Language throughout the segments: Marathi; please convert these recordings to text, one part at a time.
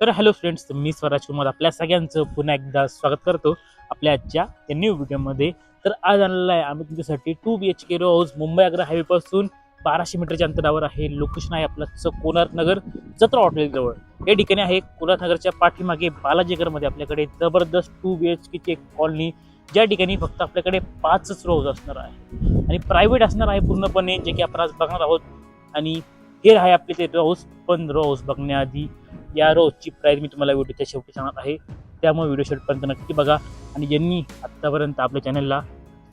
तर हॅलो फ्रेंड्स मी स्वराज कुमार आपल्या सगळ्यांचं पुन्हा एकदा स्वागत करतो आपल्या आजच्या या न्यू व्हिडिओमध्ये तर आज आणलेला आहे आम्ही तुमच्यासाठी two B H K row house Mumbai Agra हायवेपासून बाराशे मीटरच्या अंतरावर आहे. लोकेशन आहे आपलं च- कोणार्क नगर जत्रा हॉटेल जवळ. या ठिकाणी आहे कोणार्क नगरच्या पाठीमागे बालाजीगरमध्ये आपल्याकडे जबरदस्त टू बी एच केची एक कॉलनी ज्या ठिकाणी फक्त आपल्याकडे पाचच रोज असणार आहे. आणि प्रायव्हेट असणार आहे पूर्णपणे जे की आपण आज बघणार आहोत. आणि हे आहे आपले ते रो हाऊस पण रो हाऊस बघण्याआधी या रोजची प्राईज मी तुम्हाला व्हिडिओच्या शेवटी सांगणार आहे. त्यामुळे व्हिडिओ शेवटपर्यंत नक्की बघा. आणि ज्यांनी आत्तापर्यंत आपल्या चॅनलला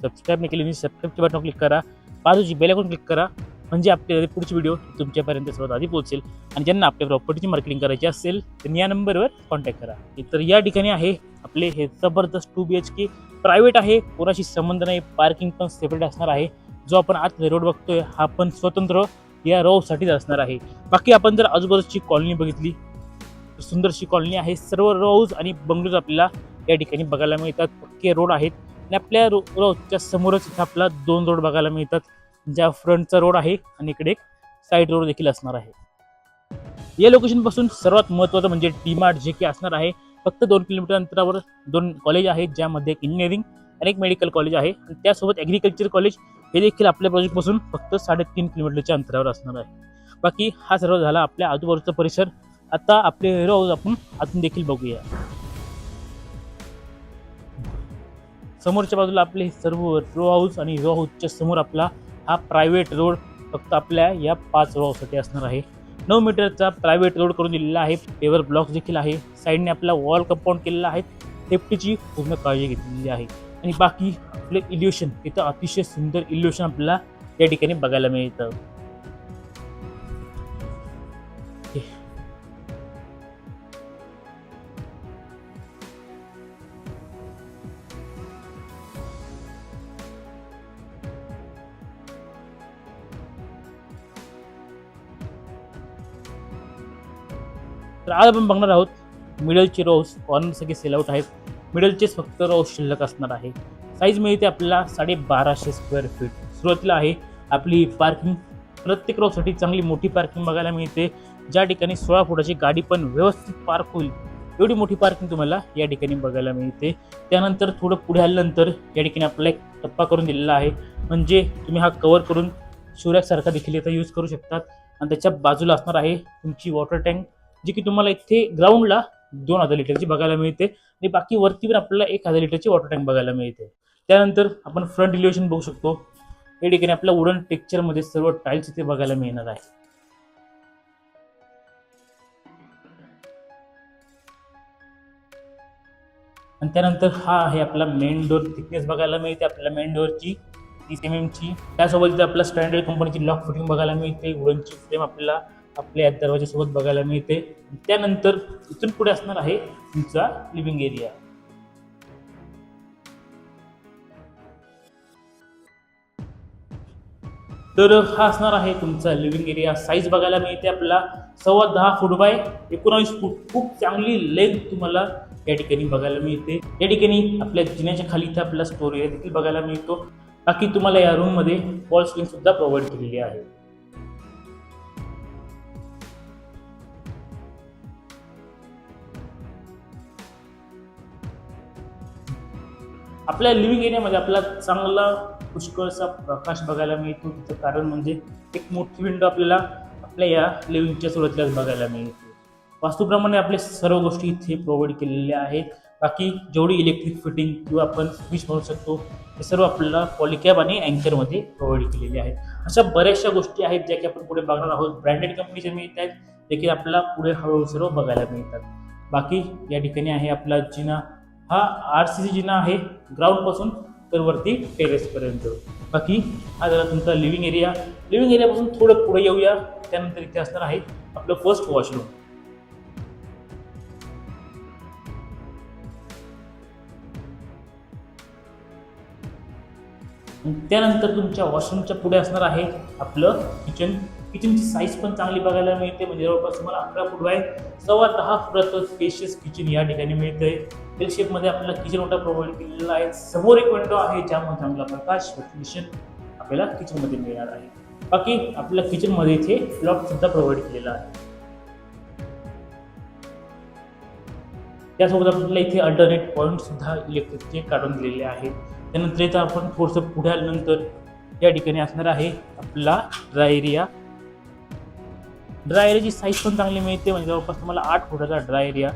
सबस्क्राईब नाही केली सबस्क्राईबच्या बटन क्लिक करा. बाजूची बेल क्लिक करा. म्हणजे आपले पुढचे व्हिडिओ तुमच्यापर्यंत सर्वात आधी पोहोचेल. आणि ज्यांना आपल्या प्रॉपर्टीची मार्केटिंग करायची असेल तर या नंबरवर कॉन्टॅक्ट करा. तर या ठिकाणी आहे आपले हे जबरदस्त two B H K private आहे. कोणाशी संबंध नाही पार्किंग पण सेपरेट असणार आहे. जो आपण आत रोड बघतोय हा पण स्वतंत्र या रोसाठीच असणार आहे. बाकी आपण जर आजूबाजूची कॉलनी बघितली सुंदरशी कॉलनी आहे. सर्व रोज आणि बंगलोज आपल्याला या ठिकाणी बघायला मिळतात. पक्के रोड आहेत. आणि आपल्या रो रोडच्या समोरच इथं आपला दोन रोड बघायला मिळतात. ज्या फ्रंटचा रोड आहे आणि इकडे एक साईड रोड देखील असणार आहे. या लोकेशनपासून सर्वात महत्त्वाचं म्हणजे डी मार्ट जे की असणार आहे फक्त दोन किलोमीटर अंतरावर दोन कॉलेज आहेत ज्यामध्ये एक इंजिनिअरिंग आणि एक मेडिकल कॉलेज आहे. आणि त्यासोबत ॲग्रिकल्चर कॉलेज हे देखील आपल्या प्रोजेक्टपासून फक्त साडेतीन किलोमीटरच्या अंतरावर असणार आहे. बाकी हा सर्व झाला आपल्या आजूबाजूचा परिसर. आता आपले रोज आपण आतून देखील बघूया. समोरच्या बाजूला आपले सर्व रो हाऊस आणि हिरो हाऊसच्या समोर आपला हा प्रायव्हेट रोड फक्त आपल्या या पाच रो हाऊससाठी असणार आहे. नऊ मीटरचा प्रायव्हेट रोड करून दिलेला आहे. पेवर ब्लॉक देखील आहे. साईडने आपला वॉल कंपाऊंड केलेला आहे. सेफ्टीची पूर्ण काळजी घेतलेली आहे. आणि बाकी आपलं इल्युशन इथं अतिशय सुंदर इल्युशन आपल्याला या ठिकाणी बघायला मिळतं. तर आज आपण बघणार आहोत मिडलचे रोज ऑन सगळे सेलआउट आहेत. मिडलचेच फक्त रोज शिल्लक असणार आहे. साईज मिळते आपल्याला साडे बाराशे स्क्वेअर फीट सुरुवातीला आहे आपली पार्किंग प्रत्येक रोजसाठी चांगली मोठी पार्किंग बघायला मिळते. ज्या ठिकाणी सोळा फुटाची गाडी पण व्यवस्थित पार्क होईल एवढी मोठी पार्किंग तुम्हाला या ठिकाणी बघायला मिळते. त्यानंतर थोडं पुढे आल्यानंतर या ठिकाणी आपल्याला एक टप्पा करून दिलेला आहे. म्हणजे तुम्ही हा कवर करून शिवरॅकसारखा देखील इथं यूज करू शकतात. आणि त्याच्या बाजूला असणार आहे तुमची वॉटर टँक जी की तुम्हाला इथे ग्राउंडला दोन हजार लिटरची बघायला मिळते आणि बाकी वरती पण आपल्याला एक हजार लिटरची वॉटर टँक बघायला मिळते. त्यानंतर आपण फ्रंट इलिव्हेशन बघू शकतो. या ठिकाणी आपल्या वुडन टेक्चरमध्ये सर्व टाईल्स इथे बघायला मिळणार आहे. आणि त्यानंतर हा आहे आपला मेन डोर थिकनेस बघायला मिळते आपल्याला मेन डोअरची तीस एम एमची त्यासोबत इथे आपल्याला स्टँडर्ड कंपनीची लॉक फिटिंग बघायला मिळते. वुडनची फ्रेम आपल्याला आपल्या दरवाजासोबत बघायला मिळते. त्यानंतर इथून पुढे असणार आहे तुमचा लिव्हिंग एरिया तर हा असणार आहे तुमचा लिव्हिंग एरिया साईज बघायला मिळते आपला सव्वा दहा फूट बाय एकोणावीस फूट खूप चांगली लेंथ तुम्हाला या ठिकाणी बघायला मिळते. या ठिकाणी आपल्या जिन्याच्या खाली इथे आपल्याला स्टोर एरिया देखील बघायला मिळतो. बाकी तुम्हाला या रूममध्ये वॉल स्क्रीन सुद्धा प्रोव्हाइड केलेली आहे. आपल्या लिव्हिंग एरियामध्ये आपल्याला चांगला पुष्कळसा प्रकाश बघायला मिळतो. तिचं कारण म्हणजे एक मोठी विंडो आपल्याला आपल्या या लिव्हिंगच्या सुरुवातीलाच बघायला मिळते. वास्तूप्रमाणे आपले सर्व गोष्टी इथे प्रोव्हाइड केलेल्या आहेत. बाकी जेवढी इलेक्ट्रिक फिटिंग किंवा आपण स्विच म्हणू शकतो हे सर्व आपल्याला पॉलिकॅब आणि अँकरमध्ये प्रोव्हाइड केलेले आहेत. अशा बऱ्याचशा गोष्टी आहेत ज्या की आपण पुढे बघणार आहोत. ब्रँडेड कंपनीच्या मिळत आहेत देखील आपल्याला पुढे हळूहळू सर्व बघायला मिळतात. बाकी या ठिकाणी आहे आपला जिना हा आर सी सी जिना आहे ग्राउंडपासून तर वरती टेरेसपर्यंत बाकी हा झाला तुमचा लिव्हिंग एरिया लिव्हिंग एरियापासून थोडं पुढे येऊया. त्यानंतर इथे असणार आहे आपलं फर्स्ट वॉशरूम त्यानंतर तुमच्या वॉशरूमच्या पुढे असणार आहे आपलं किचन किचनची साईज पण चांगली बघायला मिळते. म्हणजे जवळपास तुम्हाला अकरा फूट बाय सव्वा दहा फुटाचं स्पेशियस किचन या ठिकाणी मिळतंय. एल शेपमध्ये आपल्याला किचन मोठा प्रोव्हाइड केलेला आहे. समोर एक विंडो आहे ज्यामध्ये चांगला प्रकाश व्हेंटिलेशन आपल्याला किचनमध्ये मिळणार आहे. बाकी आपल्या किचनमध्ये इथे लॉक सुद्धा प्रोव्हाइड केलेला आहे. त्यासोबत आपल्याला इथे अल्टरनेट पॉईंट सुद्धा इलेक्ट्रिकचे काढून दिलेले आहेत. त्यानंतर इथं आपण थोडंसं पुढे आल्यानंतर या ठिकाणी असणार आहे आपला ड्राय एरिया ड्राय एरियाची साईज पण चांगली मिळते. म्हणजे जवळपास तुम्हाला आठ फुटाचा ड्राय एरिया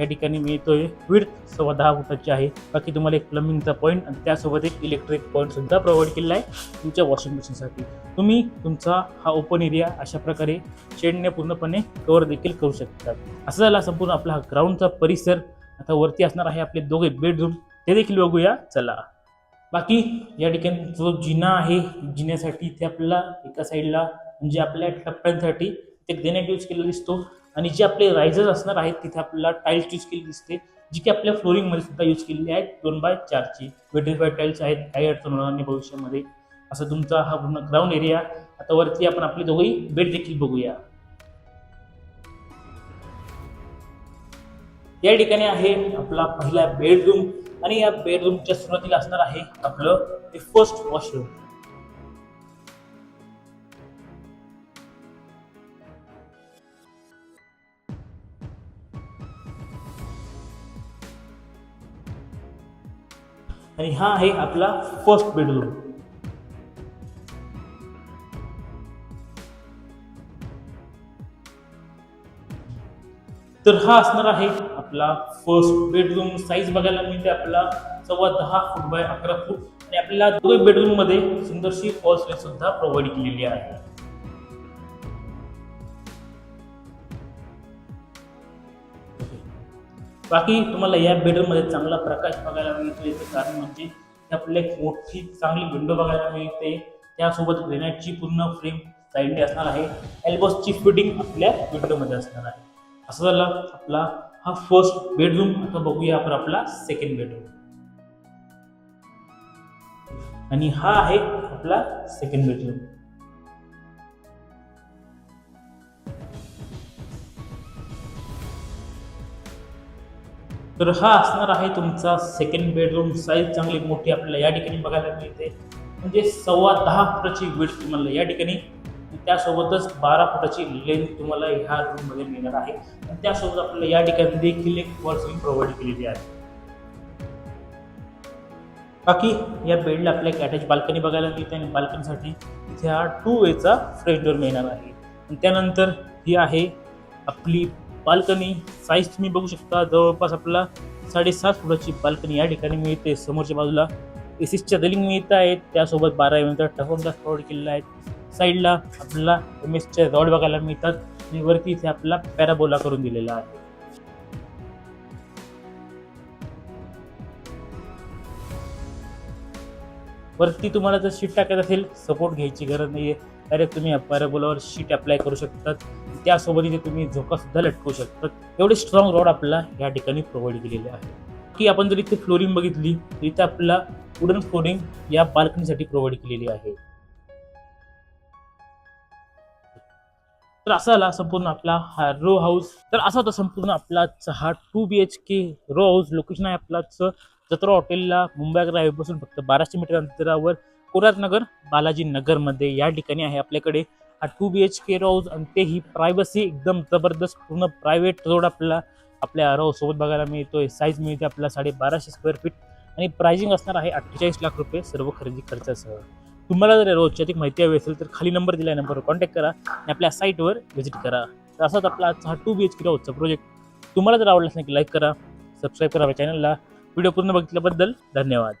या ठिकाणी मिळतोय. विड्थ सव्वा दहा फुटाची आहे. बाकी तुम्हाला एक प्लंबिंगचा पॉईंट आणि त्यासोबत एक इलेक्ट्रिक पॉईंट सुद्धा प्रोव्हाइड केलेला आहे तुमच्या वॉशिंग मशीनसाठी तुम्ही तुमचा हा ओपन एरिया अशा प्रकारे शेडने पूर्णपणे कव्हर देखील करू शकतात असं झाला संपूर्ण आपला हा ग्राउंडचा परिसर आता वरती असणार आहे आपले दोघे बेडरूम ते देखील बघूया. चला. बाकी या ठिकाणी जो जिना आहे जिन्यासाठी ते आपल्याला एका साईडला म्हणजे आपल्या टप्प्यांसाठी ते ग्रेनेट यूज केलेला दिसतो. आणि जे आपले रायझर्स असणार आहेत तिथे आपल्याला टाईल्स यूज केली दिसते. जी की आपल्या फ्लोरिंगमध्ये सुद्धा यूज केलेली आहेत. दोन बाय चारची बाय टाईल्स आहेत. काही अडचण होणार नाही भविष्यामध्ये. असं तुमचा हा पूर्ण ग्राउंड एरिया आता वरती आपण आपले दोघंही बेड देखील बघूया. या ठिकाणी आहे आपला पहिला बेडरूम आणि या बेडरूमच्या सुरुवातीला असणार आहे आपलं फर्स्ट वॉशरूम आणि हा आहे आपला फर्स्ट बेडरूम तर हा असणार आहे आपला फर्स्ट बेडरूम साईज बघायला मिळते आपला सव्वा दहा फूट बाय अकरा फूट आणि आपल्याला दोन बेडरूममध्ये सुंदरशी फॉल्स सुद्धा प्रोव्हाइड केलेली आहे. बाकी तुम्हाला या बेडरूममध्ये चांगला प्रकाश बघायला मिळतो याचं कारण म्हणजे आपल्याला एक मोठी चांगली विंडो बघायला मिळते. त्यासोबत ग्रेनाईटची पूर्ण फ्रेम साईडने असणार आहे. एल्बोसची फिटिंग आपल्या विंडोमध्ये असणार आहे. असं झालं आपला हा फर्स्ट बेडरूम आता बघूया आपण आपला सेकंड बेडरूम आणि हा आहे आपला सेकंड बेडरूम तर हा असणार आहे तुमचा सेकंड बेडरूम साईज चांगली मोठी आपल्याला या ठिकाणी बघायला मिळते. म्हणजे सव्वा दहा फुटाची वेट तुम्हाला या ठिकाणी. त्यासोबतच बारा फुटाची लेंथ तुम्हाला ह्या रूममध्ये मिळणार आहे. आणि त्यासोबत आपल्याला या ठिकाणी देखील एक वॉल प्रोव्हाइड केलेली आहे. बाकी या बेडला आपल्या एक अटॅच बाल्कनी बघायला मिळते आणि बाल्कनीसाठी इथे हा टू वेचा फ्रेश डोर मिळणार आहे. आणि त्यानंतर ही आहे आपली बाल्कनी साईज तुम्ही बघू शकता. जवळपास आपला साडेसात फुटाची बाल्कनी या ठिकाणी मिळते. समोरच्या बाजूला एसीसच्या रेलिंग मिळत आहेत. त्यासोबत बारा एम एमचा टफन ग्लास केलेला आहे साईडला आपल्याला एम एसच्या रॉड बघायला मिळतात. आणि वरती इथे आपला पॅराबोला करून दिलेला आहे. वरती तुम्हाला जर शीट टाकायचं असेल सपोर्ट घ्यायची गरज नाही आहे डायरेक्ट तुम्ही पॅराबोलावर शीट अप्लाय करू शकतात. त्यासोबत इथे तुम्ही झोकासुद्धा लटकू शकता. एवढे स्ट्रॉंग रॉड आपल्याला या ठिकाणी प्रोव्हाइड केलेले आहे की आपण जर इथे फ्लोरिंग बघितली तर इथे आपल्याला वुडन फ्लोरिंग या बाल्कनीसाठी प्रोव्हाइड केलेली आहे. तर असा आला संपूर्ण आपला हा रो हाऊस तर असा होता संपूर्ण आपला हा two B H K row house location आहे आपलाच जत्रा हॉटेलला मुंबई अकरा हायवेपासून फक्त बाराशे मीटर अंतरावर कोरारनगर बालाजी नगरमध्ये. या ठिकाणी आहे आपल्याकडे हा two B H K house आणि तेही प्रायव्हसी एकदम जबरदस्त पूर्ण प्रायव्हेट रोड आपल्याला आपल्या अराव सोबत बघायला मिळतोय. साईज मिळते आपल्याला साडे बाराशे स्क्वेअर फीट आणि प्राइजिंग असणार आहे अठ्ठेचाळीस लाख रुपये सर्व खरेदी खर्चासह. तुम्हाला जर रोजची अधिक माहिती हवी असेल तर खाली नंबर दिला आहे नंबरवर कॉन्टॅक्ट करा आणि आपल्या साईटवर व्हिजिट करा. तर असाच आपला आजचा हा टू बी एच के हाऊसचा प्रोजेक्ट तुम्हाला जर आवडला असेल की लाईक करा सबस्क्राईब करा चॅनलला व्हिडिओ पूर्ण बघितल्याबद्दल धन्यवाद.